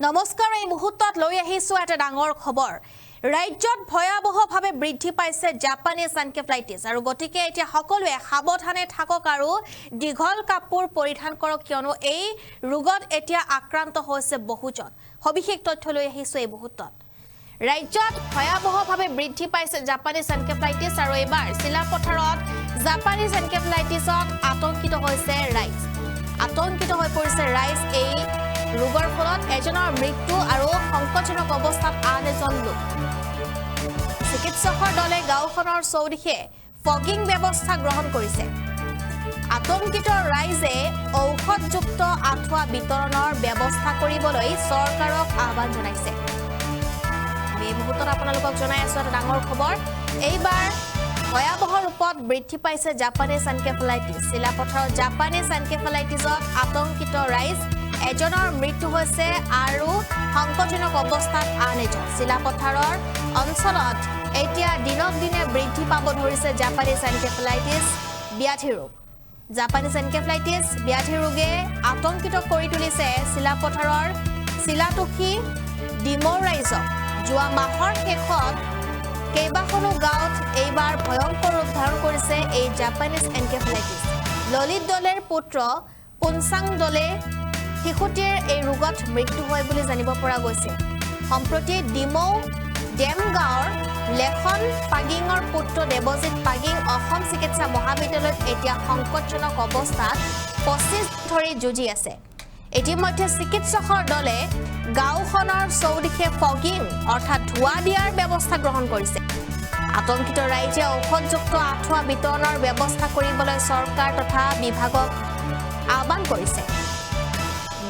নমস্কাৰ এই মুহূৰ্তত লৈ আহিছো এটা ডাঙৰ খবৰ। ৰাজ্যত ভয়াৱহভাৱে বৃদ্ধি পাইছে জাপানীজ এনকেফ্লাইটিছ আৰু গতিকে এতিয়া সকলোৱে সাৱধানে থাকক আৰু দীঘল কাপোৰ পৰিধান কৰক কিয়নো এই ৰোগত এতিয়া আক্ৰান্ত হৈছে বহুজন। সবিশেষ তথ্য লৈ আহিছো এই মুহূৰ্তত। ৰাজ্যত ভয়াৱহভাৱে বৃদ্ধি পাইছে জাপানীজ এনকেফ্লাইটিছ আৰু এইবাৰ চিলাপথাৰত জাপানীজ এনকেফ্লাইটিছত আতংকিত হৈছে ৰাইজ। আতংকিত হৈ পৰিছে ৰাইজ এই ৰোগৰ ফলত এজনৰ মৃত্যু আৰু সংকটজনক অৱস্থাত আন এজন লোক। চিকিৎসকৰ দলে গাঁওখনৰ চৌদিশে ফগিং ব্যৱস্থা গ্ৰহণ কৰিছে। আতংকিত ৰাইজে ঔষধযুক্ত আঁঠুৱা বিতৰণৰ ব্যৱস্থা কৰিবলৈ চৰকাৰক আহ্বান জনাইছে। এই মুহূৰ্তত আপোনালোকক জনাই আছো এটা ডাঙৰ খবৰ। এইবাৰ ভয়াৱহ ৰূপত বৃদ্ধি পাইছে জাপানীজ এনকেফেলাইটিছ। চিলাপথাৰত জাপানীজ এনকেফেলাইটিছত আতংকিত ৰাইজ এজনৰ মৃত্যু হৈছে আৰু সংকটজনক অৱস্থাত আন এজন। চিলাপথাৰৰ অঞ্চলত এতিয়া দিনক দিনে বৃদ্ধি পাব ধৰিছে জাপানীজ এনকেফেলাইটিছ ব্যাধি ৰোগ। জাপানীজ এনকেফ্লাইটিছ ব্যাধি ৰোগে আতংকিত কৰি তুলিছে চিলাপথাৰৰ চিলাতুখি ডিমৌ ৰাইজক যোৱা মাহৰ শেষত কেইবাখনো গাঁৱত এইবাৰ ভয়ংকৰ ৰূপ ধাৰণ কৰিছে এই জাপানীজ এনকেফ্লাইটিছ। ললিত দলেৰ পুত্ৰ পুনচাং দলে শিশুটিৰ এই ৰোগত মৃত্যু হয় বুলি জানিব পৰা গৈছে। সম্প্ৰতি ডিমৌ ডেম গাঁৱৰ লেখন পাগিঙৰ পুত্ৰ দেৱজিৎ পাগিং অসম চিকিৎসা মহাবিদ্যালয়ত এতিয়া সংকটজনক অৱস্থাত পঁচিছ ধৰি যুঁজি আছে। ইতিমধ্যে চিকিৎসকৰ দলে গাঁওখনৰ চৌদিশে ফগিং অৰ্থাৎ ধোঁৱা দিয়াৰ ব্যৱস্থা গ্ৰহণ কৰিছে। আতংকিত ৰাইজে ঔষধযুক্ত আঁঠুৱা বিতৰণৰ ব্যৱস্থা কৰিবলৈ চৰকাৰ তথা বিভাগক আহ্বান কৰিছে।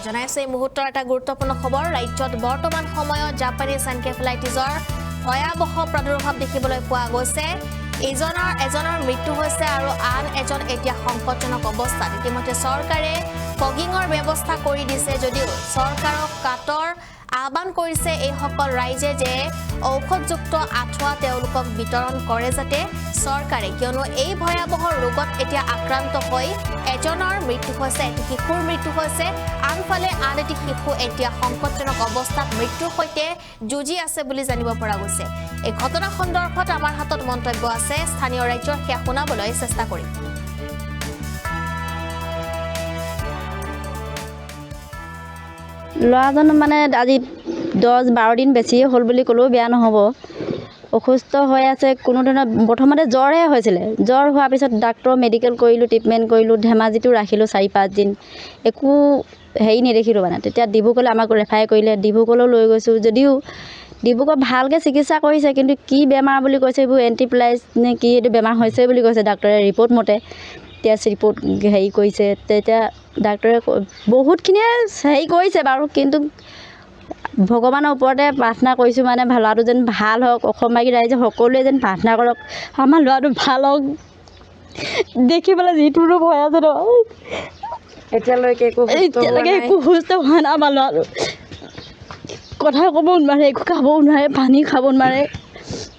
জনাই আছো। এই মুহূৰ্তৰ এটা গুৰুত্বপূৰ্ণ খবৰ ৰাজ্যত বৰ্তমান সময়ত জাপানীজ এনকেফেলাইটিছৰ ভয়াৱহ প্ৰাদুৰ্ভাৱ দেখিবলৈ পোৱা গৈছে। ইজনৰ এজনৰ মৃত্যু হৈছে আৰু আন এজন এতিয়া সংকটজনক অৱস্থাত। ইতিমধ্যে চৰকাৰে ফগিঙৰ ব্যৱস্থা কৰি দিছে যদিও চৰকাৰক কাটৰ আহ্বান কৰিছে এইসকল ৰাইজে যে ঔষধযুক্ত আঁঠুৱা তেওঁলোকক বিতৰণ কৰে যাতে চৰকাৰে কিয়নো এই ভয়াৱহ ৰোগত এতিয়া আক্ৰান্ত হৈ এজনৰ মৃত্যু হৈছে এটি শিশুৰ মৃত্যু হৈছে। আনফালে আন এটি শিশু এতিয়া সংকটজনক অৱস্থাত মৃত্যুৰ সৈতে যুঁজি আছে বুলি জানিব পৰা গৈছে। এই ঘটনা সন্দৰ্ভত আমাৰ হাতত মন্তব্য আছে। স্থানীয় ৰাজ্যৰ সেয়া শুনাবলৈ চেষ্টা কৰিম। ল'ৰাজন মানে আজি দহ বাৰ দিন বেছিয়ে হ'ল বুলি ক'লেও বেয়া নহ'ব। অসুস্থ হৈ আছে, কোনো ধৰণৰ প্ৰথমতে জ্বৰহে হৈছিলে। জ্বৰ হোৱাৰ পিছত ডাক্তৰ মেডিকেল কৰিলোঁ ট্ৰিটমেণ্ট কৰিলোঁ, ধেমাজিতো ৰাখিলোঁ চাৰি পাঁচদিন একো হেৰি নেদেখিলোঁ মানে। তেতিয়া ডিব্ৰুগড়লৈ আমাক ৰেফাৰ কৰিলে। ডিব্ৰুগড়লৈ লৈ গৈছোঁ যদিও ডিব্ৰুগড়ত ভালকৈ চিকিৎসা কৰিছে, কিন্তু কি বেমাৰ বুলি কৈছে এইবোৰ এণ্টিপ্লাইজ নে কি এইটো বেমাৰ হৈছে বুলি কৈছে ডাক্তৰে। ৰিপৰ্ট মতে টেষ্ট ৰিপৰ্ট হেৰি কৰিছে। তেতিয়া ডাক্তৰে বহুতখিনিয়ে হেৰি কৰিছে বাৰু কিন্তু ভগৱানৰ ওপৰতে প্ৰাৰ্থনা কৰিছোঁ মানে ল'ৰাটো যেন ভাল হওক অসমবাসী ৰাইজে সকলোৱে যেন প্ৰাৰ্থনা কৰক। আমাৰ ল'ৰাটো ভাল হওক। দেখিবলৈ যিটো ৰূপ হৈ আছে ন। এতিয়ালৈকে একো এতিয়ালৈকে। একো সুস্থ হোৱা নাই আমাৰ ল'ৰাটো। কথা ক'বও নোৱাৰে একো খাবও নোৱাৰে পানী খাব নোৱাৰে।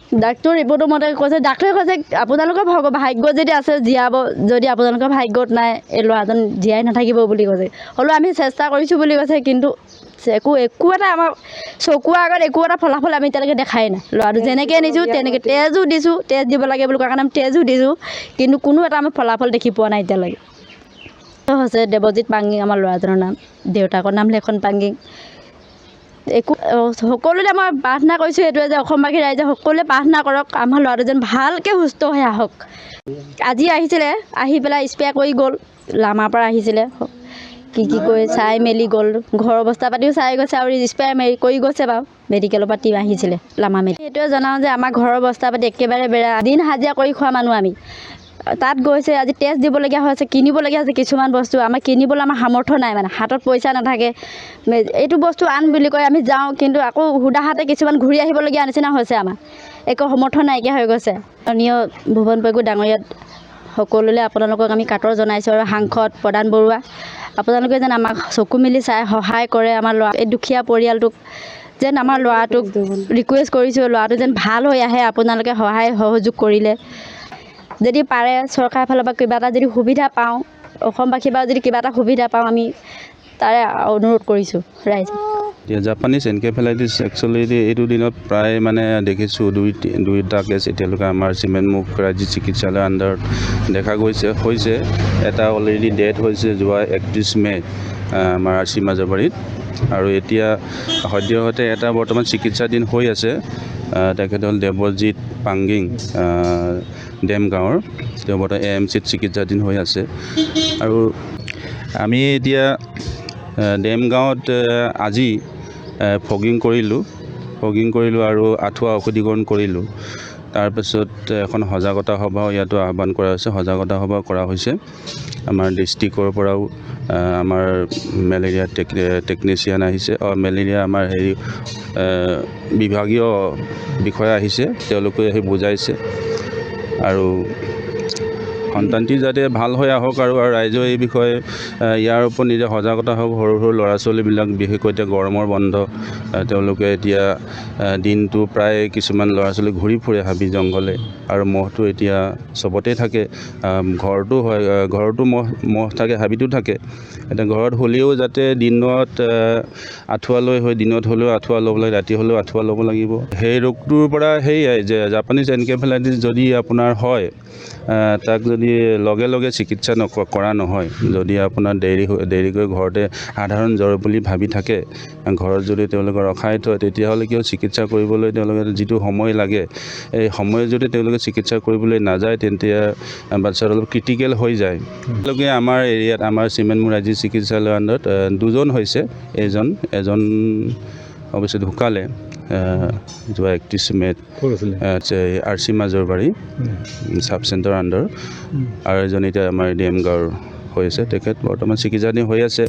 ডাক্তৰ ৰিপৰ্টৰ মতে কৈছে, ডাক্তৰে কৈছে, আপোনালোকৰ ভগ, ভাগ্য যদি আছে, জীয়াব, যদি আপোনালোকৰ ভাগ্যত নাই, এই ল'ৰাজন জীয়াই নাথাকিব বুলি কৈছে। হ'লেও আমি চেষ্টা কৰিছোঁ বুলি কৈছে, কিন্তু একো একো এটা আমাৰ চকুৰ আগত একো এটা ফলাফল আমি এতিয়ালৈকে দেখাই নাই। ল'ৰাটো যেনেকৈ নিছোঁ, তেনেকৈ তেজো দিছোঁ, তেজ দিব লাগে বুলি কোৱা কাৰণে আমি তেজো দিছোঁ, কিন্তু কোনো এটা আমি ফলাফল দেখি পোৱা নাই এতিয়ালৈকে। হৈছে দেৱজিৎ পাংগিং, আমাৰ ল'ৰাজনৰ নাম, দেউতাকৰ নাম লেখন পাংগিং। একো অ, সকলোলে মই প্ৰাৰ্থনা কৰিছোঁ এইটোৱে যে অসমবাসী ৰাইজে সকলোৱে প্ৰাৰ্থনা কৰক আমাৰ ল'ৰাটো যেন ভালকৈ সুস্থ হৈ আহক। আজি আহিছিলে আহি পেলাই স্প্ৰে কৰি গ'ল লামাৰ পৰা আহিছিলে। কি কি কৰি চাই মেলি গ'ল ঘৰৰ অৱস্থা পাতিও চাই গৈছে আৰু স্প্ৰে মেৰি কৰি গৈছে বাৰু মেডিকেলৰ পৰা টিম আহিছিলে লামা মেডি সেইটোৱে জনাওঁ যে আমাৰ ঘৰৰ অৱস্থা পাতি একেবাৰে বেয়া দিন হাজিৰা কৰি খোৱা মানুহ আমি। তাত গৈছে আজি টেষ্ট দিবলগীয়া হৈছে কিনিবলগীয়া হৈছে কিছুমান বস্তু। আমাৰ কিনিবলৈ আমাৰ সামৰ্থ্য নাই মানে হাতত পইচা নাথাকে। এইটো বস্তু আন বুলি কয় আমি যাওঁ কিন্তু আকৌ সুদা হাতে কিছুমান ঘূৰি আহিবলগীয়া নিচিনা হৈছে আমাৰ। একো সমৰ্থ নাইকিয়া হৈ গৈছে। মাননীয় ভুৱন পেগু ডাঙৰীয়াত সকলোলৈ আপোনালোকক আমি কাটৰ জনাইছোঁ আৰু সাংসদ প্ৰধান বৰুৱা। আপোনালোকে যেন আমাক চকু মেলি চাই সহায় কৰে আমাৰ ল'ৰা এই দুখীয়া পৰিয়ালটোক। যেন আমাৰ ল'ৰাটোক ৰিকুৱেষ্ট কৰিছোঁ ল'ৰাটো যেন ভাল হৈ আহে আপোনালোকে সহায় সহযোগ কৰিলে। যদি পাৰে চৰকাৰৰ ফালৰ পৰা কিবা এটা যদি সুবিধা পাওঁ অসমবাসীৰ পৰা যদি কিবা এটা সুবিধা পাওঁ, আমি তাৰে অনুৰোধ কৰিছোঁ ৰাইজে এতিয়া জাপানীজ এনকেফেলাইটিছ একচুৱেলি এইটো দিনত প্ৰায় মানে দেখিছোঁ, দুই দুইটা কেছ এতিয়ালৈকে আমাৰ চিমেণ্টমুখ ৰাজ্যিক চিকিৎসালয়ৰ আণ্ডাৰত দেখা গৈছে, হৈছে, এটা অলৰেডি ডেথ হৈছে যোৱা একত্ৰিছ মে' আমাৰ আৰ চি মাজৰবাৰীত আৰু এতিয়া সদ্যহতে এটা বৰ্তমান চিকিৎসাধীন হৈ আছে তেখেত হ'ল দেৱজিৎ পাংগিং ডেমগাঁৱৰ তেওঁ বৰ্তমান এ এম চিত চিকিৎসাধীন হৈ আছে। আৰু আমি এতিয়া ডেমগাঁৱত আজি ফগিং কৰিলোঁ। ফগিং কৰিলোঁ আৰু আঁঠুৱা ঔষধীকৰণ কৰিলোঁ। তাৰপিছত এখন সজাগতা সভাও ইয়াতো আহ্বান কৰা হৈছে। সজাগতা সভা কৰা হৈছে। আমাৰ ডিষ্ট্ৰিক্টৰ পৰাও আমাৰ মেলেৰিয়া টেক টেকনিচিয়ান আহিছে। মেলেৰিয়া আমাৰ হেৰি বিভাগীয় বিষয়া আহিছে। তেওঁলোকে আহি বুজাইছে। আৰু সন্তানটি যাতে ভাল হৈ আহক আৰু ৰাইজেও এই বিষয়ে ইয়াৰ ওপৰত নিজে সজাগতা হওক সৰু সৰু ল'ৰা ছোৱালীবিলাক বিশেষকৈ এতিয়া গৰমৰ বন্ধ তেওঁলোকে এতিয়া দিনটো প্ৰায় কিছুমান ল'ৰা ছোৱালী ঘূৰি ফুৰে হাবি জংঘলে আৰু মহটো এতিয়া চবতে থাকে। ঘৰতো হয় ঘৰতো মহ মহ থাকে হাবিতো থাকে। এতিয়া ঘৰত হ'লেও যাতে দিনত আঁঠুৱা লৈ হৈ দিনত হ'লেও আঁঠুৱা ল'ব লাগে ৰাতি হ'লেও আঁঠুৱা ল'ব লাগিব। সেই ৰোগটোৰ পৰা সেয়াই যে জাপানীজ এনকেফেলাইটিছ যদি আপোনাৰ হয় তাক যদি লগে লগে চিকিৎসা নক কৰা নহয় যদি আপোনাৰ দেৰি দেৰিকৈ ঘৰতে সাধাৰণ জ্বৰ বুলি ভাবি থাকে ঘৰত যদি তেওঁলোকে ৰখাই থয় তেতিয়াহ'লে কিয় চিকিৎসা কৰিবলৈ তেওঁলোকে যিটো সময় লাগে এই সময় যদি তেওঁলোকে চিকিৎসা কৰিবলৈ নাযায় তেতিয়া বাচ্ছাটো অলপ ক্ৰিটিকেল হৈ যায়। তেওঁলোকে আমাৰ এৰিয়াত আমাৰ চিমেণ্টমুৰ ৰাজ্যিক আণ্ডাৰত দুজন হৈছে এজন এজন অৱশ্যে ঢুকালে যোৱা একত্ৰিছ মে'ত R C Majarbari sub centre under আৰু এজন এতিয়া আমাৰ ডি এম গাঁৱৰ হৈ আছে তেখেত বৰ্তমান চিকিৎসাধীন হৈ আছে।